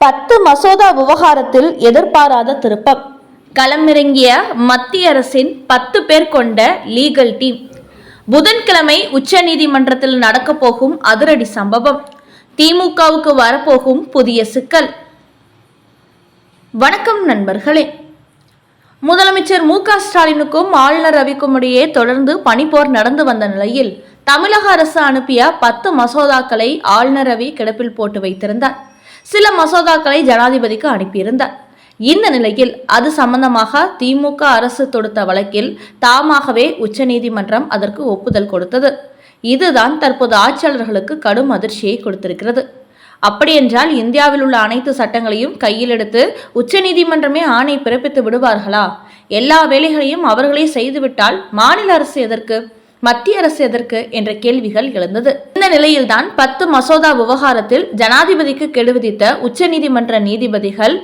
பத்து மசோதா விவகாரத்தில் எதிர்பாராத திருப்பம். களமிறங்கிய மத்திய அரசின் பத்து பேர் கொண்ட லீகல் டீம் புதன்கிழமை உச்சநீதிமன்றத்தில் நடக்கப் போகும் அதிரடி சம்பவம். திமுகவுக்கு வரப்போகும் புதிய சிக்கல். வணக்கம் நண்பர்களே. முதலமைச்சர் மு க ஸ்டாலினுக்கும் ஆளுநர் ரவிக்கும் இடையே தொடர்ந்து பனிப்போர் நடந்து வந்த நிலையில் தமிழக அரசு அனுப்பிய பத்து மசோதாக்களை ஆளுநர் ரவி கிடப்பில் போட்டு வைத்திருந்தார். சில மசோதாக்களை ஜனாதிபதிக்கு அனுப்பியிருந்தார். இந்த நிலையில் அது சம்பந்தமாக திமுக அரசு தொடுத்த வழக்கில் தாமாகவே உச்சநீதிமன்றம் அதற்கு ஒப்புதல் கொடுத்தது. இதுதான் தற்போது ஆட்சியாளர்களுக்கு கடும் அதிர்ச்சியை கொடுத்திருக்கிறது. அப்படியென்றால் இந்தியாவில் உள்ள அனைத்து சட்டங்களையும் கையில் எடுத்து உச்சநீதிமன்றமே ஆணை பிறப்பித்து விடுவார்களா? எல்லா வேலைகளையும் அவர்களே செய்துவிட்டால் மாநில அரசு எதற்கு? மத்திய அரசு எதற்கு என்ற கேள்விகள் எழுந்தது. இந்த நிலையில்தான் பத்து மசோதா விவகாரத்தில் ஜனாதிபதிக்கு கெடு விதித்த உச்சநீதிமன்ற நீதிபதிகள்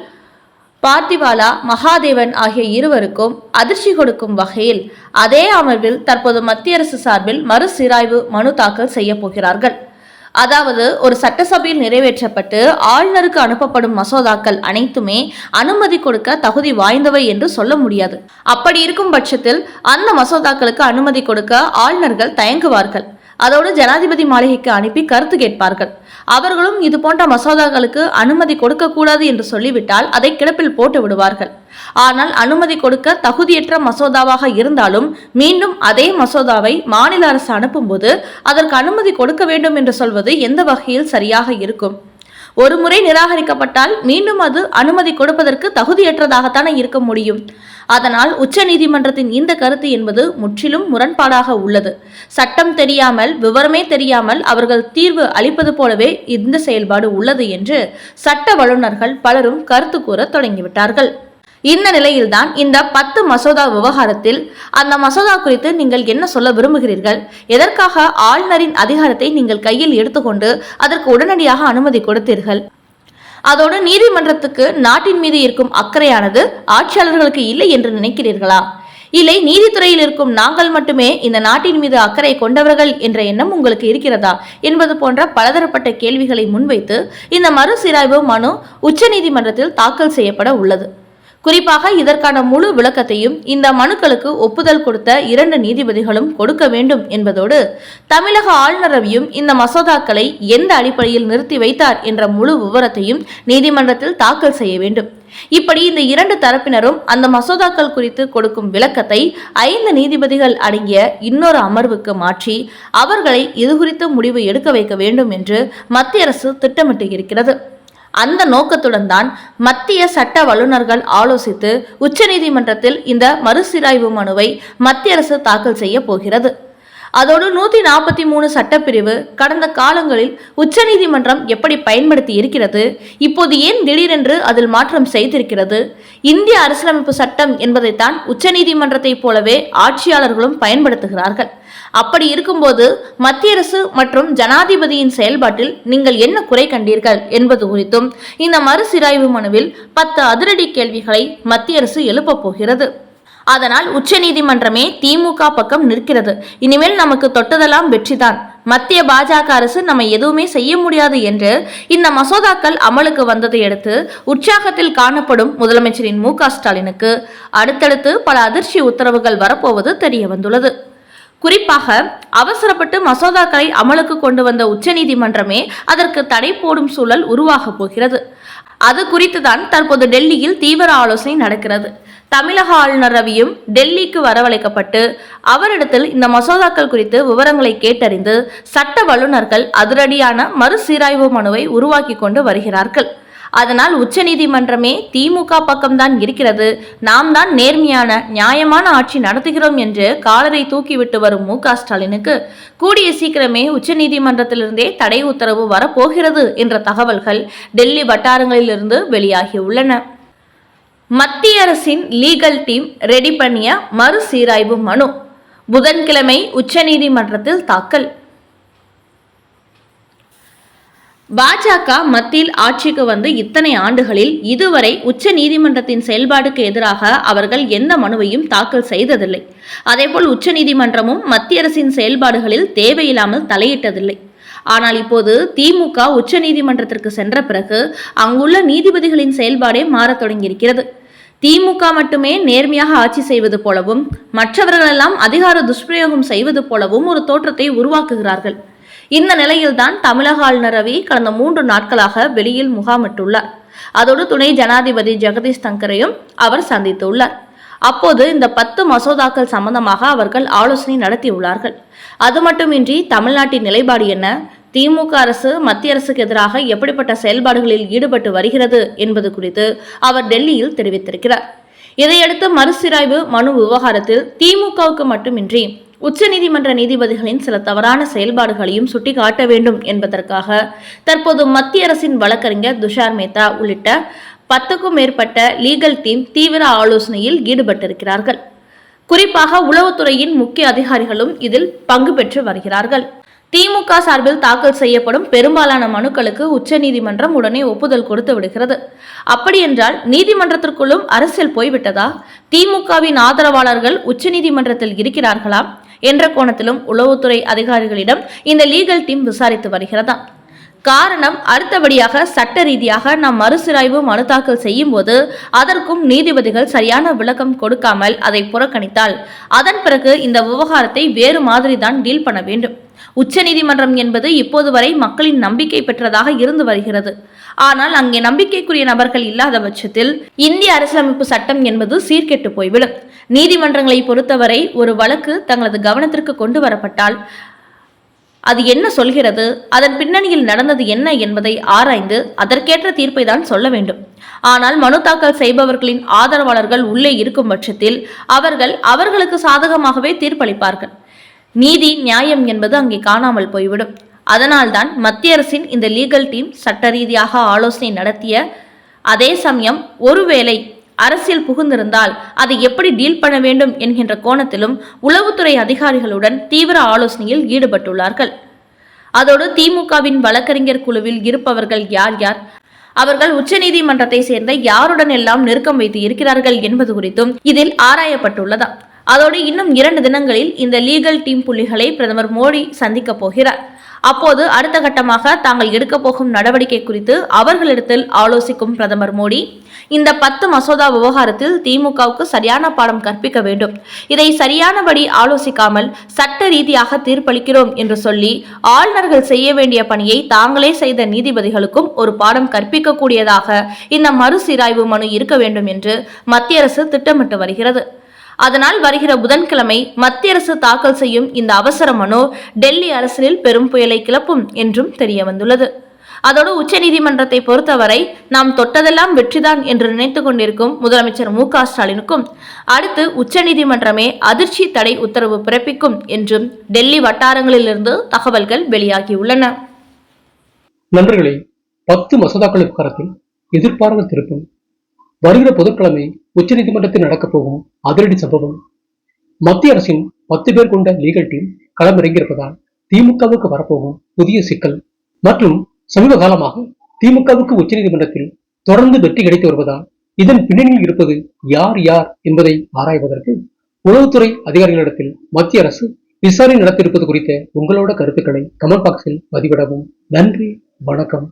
பார்த்திவாலா மகாதேவன் ஆகிய இருவருக்கும் அதிர்ச்சி கொடுக்கும் வகையில் அதே அமர்வில் தற்போது மத்திய அரசு சார்பில் மறுசீராய்வு மனு தாக்கல் செய்ய போகிறார்கள். அதாவது ஒரு சட்டசபையில் நிறைவேற்றப்பட்டு ஆளுநருக்கு அனுப்பப்படும் மசோதாக்கள் அனைத்துமே அனுமதி கொடுக்க தகுதி வாய்ந்தவை என்று சொல்ல முடியாது. அப்படி இருக்கும் பட்சத்தில் அந்த மசோதாக்களுக்கு அனுமதி கொடுக்க ஆளுநர்கள் தயங்குவார்கள். அதோடு ஜனாதிபதி மாளிகைக்கு அனுப்பி கருத்து கேட்பார்கள். அவர்களும் இது போன்ற மசோதாக்களுக்கு அனுமதி கொடுக்கக்கூடாது என்று சொல்லிவிட்டால் அதை கிடப்பில் போட்டு விடுவார்கள். ஆனால் அனுமதி கொடுக்க தகுதியற்ற மசோதாவாக இருந்தாலும் மீண்டும் அதே மசோதாவை மாநில அரசு அனுப்பும்போது அதற்கு அனுமதி கொடுக்க வேண்டும் என்று சொல்வது எந்த வகையில் சரியாக இருக்கும்? ஒரு முறை நிராகரிக்கப்பட்டால் மீண்டும் அது அனுமதி கொடுப்பதற்கு தகுதியற்றதாகத்தானே இருக்க முடியும். அதனால் உச்சநீதிமன்றத்தின் இந்த கருத்து என்பது முற்றிலும் முரண்பாடாக உள்ளது. சட்டம் தெரியாமல் விவரமே தெரியாமல் அவர்கள் தீர்வு அளிப்பது போலவே இந்த செயல்பாடு உள்ளது என்று சட்ட வல்லுநர்கள் பலரும் கருத்து கூற தொடங்கிவிட்டார்கள். இந்த நிலையில்தான் இந்த பத்து மசோதா விவகாரத்தில் அந்த மசோதா குறித்து நீங்கள் என்ன சொல்ல விரும்புகிறீர்கள்? எதற்காக ஆளுநரின் அதிகாரத்தை நீங்கள் கையில் எடுத்துக்கொண்டு அதற்கு உடனடியாக அனுமதி கொடுத்தீர்கள்? அதோடு நீதிமன்றத்துக்கு நாட்டின் மீது இருக்கும் அக்கறையானது ஆட்சியாளர்களுக்கு இல்லை என்று நினைக்கிறீர்களா? இல்லை நீதித்துறையில் இருக்கும் நாங்கள் மட்டுமே இந்த நாட்டின் மீது அக்கறை கொண்டவர்கள் என்ற எண்ணம் உங்களுக்கு இருக்கிறதா? என்பது போன்ற பலதரப்பட்ட கேள்விகளை முன்வைத்து இந்த மறுசீராய்வு மனு உச்சநீதிமன்றத்தில் தாக்கல் செய்யப்பட உள்ளது. குறிப்பாக இதற்கான முழு விளக்கத்தையும் இந்த மனுக்களுக்கு ஒப்புதல் கொடுத்த இரண்டு நீதிபதிகளும் கொடுக்க வேண்டும் என்பதோடு தமிழக ஆளுநரவையும் இந்த மசோதாக்களை எந்த அடிப்படையில் நிறுத்தி வைத்தார் என்ற முழு விவரத்தையும் நீதிமன்றத்தில் தாக்கல் செய்ய வேண்டும். இப்படி இந்த இரண்டு தரப்பினரும் அந்த மசோதாக்கள் குறித்து கொடுக்கும் விளக்கத்தை ஐந்து நீதிபதிகள் அடங்கிய இன்னொரு அமர்வுக்கு மாற்றி அவர்களை இது குறித்து முடிவு எடுக்க வைக்க வேண்டும் என்று மத்திய அரசு திட்டமிட்டு இருக்கிறது. அந்த நோக்கத்துடன் தான் மத்திய சட்ட வல்லுநர்கள் ஆலோசித்து உச்சநீதிமன்றத்தில் இந்த மறுசீராய்வு மனுவை மத்திய அரசு தாக்கல் செய்ய போகிறது. அதோடு நூத்தி நாற்பத்தி மூணு சட்டப்பிரிவு கடந்த காலங்களில் உச்சநீதிமன்றம் எப்படி பயன்படுத்தி இருக்கிறது இப்போது ஏன் திடீரென்று அதில் மாற்றம் செய்திருக்கிறது இந்திய அரசியலமைப்பு சட்டம் என்பதைத்தான் உச்சநீதிமன்றத்தைப் போலவே ஆட்சியாளர்களும் பயன்படுத்துகிறார்கள். அப்படி இருக்கும்போது மத்திய அரசு மற்றும் ஜனாதிபதியின் செயல்பாட்டில் நீங்கள் என்ன குறை கண்டீர்கள் என்பது குறித்தும் இந்த மறுசீராய்வு மனுவில் பத்து அதிரடி கேள்விகளை மத்திய அரசு எழுப்பப் போகிறது. அதனால் உச்சநீதிமன்றமே திமுக பக்கம் நிற்கிறது. இனிமேல் நமக்கு தொட்டதெல்லாம் வெற்றிதான். மத்திய பாஜக அரசு நம்ம எதுவுமே செய்ய முடியாது என்று இந்த மசோதாக்கள் அமலுக்கு வந்ததை அடுத்து உற்சாகத்தில் காணப்படும் முதலமைச்சரின் மு ஸ்டாலினுக்கு அடுத்தடுத்து பல அதிர்ச்சி உத்தரவுகள் வரப்போவது தெரிய வந்துள்ளது குறிப்பாக அவசரப்பட்டு மசோதாக்களை அமலுக்கு கொண்டு வந்த உச்சநீதிமன்றமே அதற்கு தடை போடும் சூழல் உருவாகப் போகிறது. அது குறித்துதான் தற்போது டெல்லியில் தீவிர ஆலோசனை நடக்கிறது. தமிழக ஆளுநர் ரவியும் டெல்லிக்கு வரவழைக்கப்பட்டு அவரிடத்தில் இந்த மசோதாக்கள் குறித்து விவரங்களை கேட்டறிந்து சட்ட வல்லுநர்கள் அதிரடியான மறுசீராய்வு மனுவை உருவாக்கி கொண்டு வருகிறார்கள். அதனால் உச்சநீதிமன்றமே திமுக பக்கம்தான் இருக்கிறது. நாம் தான் நேர்மையான நியாயமான ஆட்சி நடத்துகிறோம் என்று காலரை தூக்கிவிட்டு வரும் மு. ஸ்டாலினுக்கு கூடிய சீக்கிரமே உச்சநீதிமன்றத்திலிருந்தே தடை உத்தரவு வரப்போகிறது என்ற தகவல்கள் டெல்லி வட்டாரங்களிலிருந்து வெளியாகியுள்ளன மத்திய அரசின் லீகல் டீம் ரெடி பண்ணிய மறுசீராய்வு மனு. புதன்கிழமை உச்சநீதிமன்றத்தில் தாக்கல். பாஜக மத்தியில் ஆட்சிக்கு வந்து இத்தனை ஆண்டுகளில் இதுவரை உச்ச நீதிமன்றத்தின் செயல்பாடுக்கு எதிராக அவர்கள் எந்த மனுவையும் தாக்கல் செய்ததில்லை. அதேபோல் உச்ச நீதிமன்றமும் மத்திய அரசின் செயல்பாடுகளில் தேவையில்லாமல் தலையிட்டதில்லை. ஆனால் இப்போது திமுக உச்சநீதிமன்றத்திற்கு சென்ற பிறகு அங்குள்ள நீதிபதிகளின் செயல்பாடே மாறத் தொடங்கியிருக்கிறது. திமுக மட்டுமே நேர்மையாக ஆட்சி செய்வது போலவும் மற்றவர்களெல்லாம் அதிகார துஷ்பிரயோகம் செய்வது போலவும் ஒரு தோற்றத்தை உருவாக்குகிறார்கள். இந்த நிலையில்தான் தமிழக ஆளுநர் ரவி கடந்த மூன்று நாட்களாக வெளியில் முகாமிட்டுள்ளார். அதோடு துணை ஜனாதிபதி ஜெகதீஷ் தங்கரையும் அவர் சந்தித்துள்ளார். அப்போது இந்த பத்து மசோதாக்கள் சம்பந்தமாக அவர்கள் ஆலோசனை நடத்தியுள்ளார்கள். அது மட்டுமின்றி தமிழ்நாட்டின் நிலைப்பாடு என்ன? திமுக அரசு மத்திய அரசுக்கு எதிராக எப்படிப்பட்ட செயல்பாடுகளில் ஈடுபட்டு வருகிறது என்பது குறித்து அவர் டெல்லியில் தெரிவித்திருக்கிறார். இதையடுத்து மறுசீராய்வு மனு விவகாரத்தில் திமுகவுக்கு மட்டுமின்றி உச்சநீதிமன்ற நீதிபதிகளின் சில தவறான செயல்பாடுகளையும் சுட்டிக்காட்ட வேண்டும் என்பதற்காக தற்போது மத்திய அரசின் வழக்கறிஞர் துஷார் மேத்தா உள்ளிட்ட பத்துக்கும் மேற்பட்ட லீகல் டீம் தீவிர ஆலோசனையில் ஈடுபட்டிருக்கிறார்கள். குறிப்பாக உளவுத்துறையின் முக்கிய அதிகாரிகளும் இதில் பங்கு பெற்று வருகிறார்கள். திமுக சார்பில் தாக்கல் செய்யப்படும் பெரும்பாலான மனுக்களுக்கு உச்சநீதிமன்றம் உடனே ஒப்புதல் கொடுத்து விடுகிறது. அப்படியென்றால் நீதிமன்றத்திற்குள்ளும் அரசியல் போய்விட்டதா? திமுகவின் ஆதரவாளர்கள் உச்சநீதிமன்றத்தில் இருக்கிறார்களா? என்ற கோணத்திலும் உளவுத்துறை அதிகாரிகளிடம் இந்த லீகல் டீம் விசாரித்து வருகிறதா? காரணம் அடுத்தபடியாக சட்ட ரீதியாக நாம் மறுசீராய்வு மனு தாக்கல் செய்யும் போது அதற்கும் நீதிபதிகள் சரியான விளக்கம் கொடுக்காமல் அதை புறக்கணித்தால் அதன் பிறகு இந்த விவகாரத்தை வேறு மாதிரி தான் டீல் பண்ண வேண்டும். உச்சநீதிமன்றம் என்பது இப்போது வரை மக்களின் நம்பிக்கை பெற்றதாக இருந்து வருகிறது. ஆனால் அங்கே நம்பிக்கைக்குரிய நபர்கள் இல்லாத பட்சத்தில் இந்திய அரசியலமைப்பு சட்டம் என்பது சீர்கெட்டு போய்விடும். நீதிமன்றங்களை பொறுத்தவரை ஒரு வழக்கு தங்களது கவனத்திற்கு கொண்டு வரப்பட்டால் அது என்ன சொல்கிறது? அதன் பின்னணியில் நடந்தது என்ன என்பதை ஆராய்ந்து அதற்கேற்ற தீர்ப்பை தான் சொல்ல வேண்டும். ஆனால் மனு தாக்கல் செய்பவர்களின் ஆதரவாளர்கள் உள்ளே இருக்கும் பட்சத்தில் அவர்கள் அவர்களுக்கு சாதகமாகவே தீர்ப்பளிப்பார்கள். நீதி நியாயம் என்பது அங்கே காணாமல் போய்விடும். அதனால்தான் மத்திய அரசின் இந்த லீகல் டீம் சட்ட ரீதியாக ஆலோசனை நடத்திய அதே சமயம் ஒருவேளை அரசியல் புகுந்திருந்தால் அதை எப்படி டீல் பண்ண வேண்டும் என்கின்ற கோணத்திலும் உளவுத்துறை அதிகாரிகளுடன் தீவிர ஆலோசனையில் ஈடுபட்டுள்ளார்கள். அதோடு திமுகவின் வழக்கறிஞர் குழுவில் இருப்பவர்கள் யார் யார்? அவர்கள் உச்சநீதிமன்றத்தை சேர்ந்த யாருடன் எல்லாம் நெருக்கம் வைத்து இருக்கிறார்கள் என்பது குறித்தும் இதில் ஆராயப்பட்டுள்ளதா அதோடு இன்னும் இரண்டு தினங்களில் இந்த லீகல் டீம் புள்ளிகளை பிரதமர் மோடி சந்திக்க போகிறார். அப்போது அடுத்த கட்டமாக தாங்கள் எடுக்க போகும் நடவடிக்கை குறித்து அவர்களிடத்தில் ஆலோசிக்கும் பிரதமர் மோடி இந்த பத்து மசோதா விவகாரத்தில் திமுகவுக்கு சரியான பாடம் கற்பிக்க வேண்டும். இதை சரியானபடி ஆலோசிக்காமல் சட்ட ரீதியாக தீர்ப்பளிக்கிறோம் என்று சொல்லி ஆளுநர்கள் செய்ய வேண்டிய பணியை தாங்களே செய்த நீதிபதிகளுக்கும் ஒரு பாடம் கற்பிக்கக்கூடியதாக இந்த மறுசீராய்வு மனு இருக்க வேண்டும் என்று மத்திய அரசு திட்டமிட்டு வருகிறது. அதனால் வருகிற புதன்கிழமை மத்திய அரசு தாக்கல் செய்யும் இந்த அவசர மனு டெல்லி அரசியலில் பெரும் புயலை கிளப்பும் என்றும் தெரிய வந்துள்ளது அதோடு உச்சநீதிமன்றத்தை பொறுத்தவரை நாம் தொட்டதெல்லாம் வெற்றிதான் என்று நினைத்துக் கொண்டிருக்கும் முதலமைச்சர் மு க ஸ்டாலினுக்கும் அடுத்து உச்சநீதிமன்றமே அதிர்ச்சி தடை உத்தரவு பிறப்பிக்கும் என்றும் டெல்லி வட்டாரங்களிலிருந்து தகவல்கள் வெளியாகியுள்ளன. நண்பர்களே பத்து மசோதாக்கள் விவகாரத்தில் எதிர்பாராத திருப்பம் வருகிற புதன்கிழமை உச்சநீதிமன்றத்தில் நடக்கப் போகும் அதிரடி சம்பவம். மத்திய அரசின் பத்து பேர் கொண்ட லீகல் டீம் களமிறங்கியிருப்பதால் திமுகவுக்கு வரப்போகும் புதிய சிக்கல். மற்றும் சமீப காலமாக திமுகவுக்கு உச்சநீதிமன்றத்தில் தொடர்ந்து வெற்றி கிடைத்து வருவதால் இதன் பின்னணியில் இருப்பது யார் யார் என்பதை ஆராய்வதற்கு உளவுத்துறை அதிகாரிகளிடத்தில் மத்திய அரசு விசாரணை நடத்தியிருப்பது குறித்த உங்களோட கருத்துக்களை கமெண்ட் பாக்ஸில் பதிவிடவும். நன்றி வணக்கம்.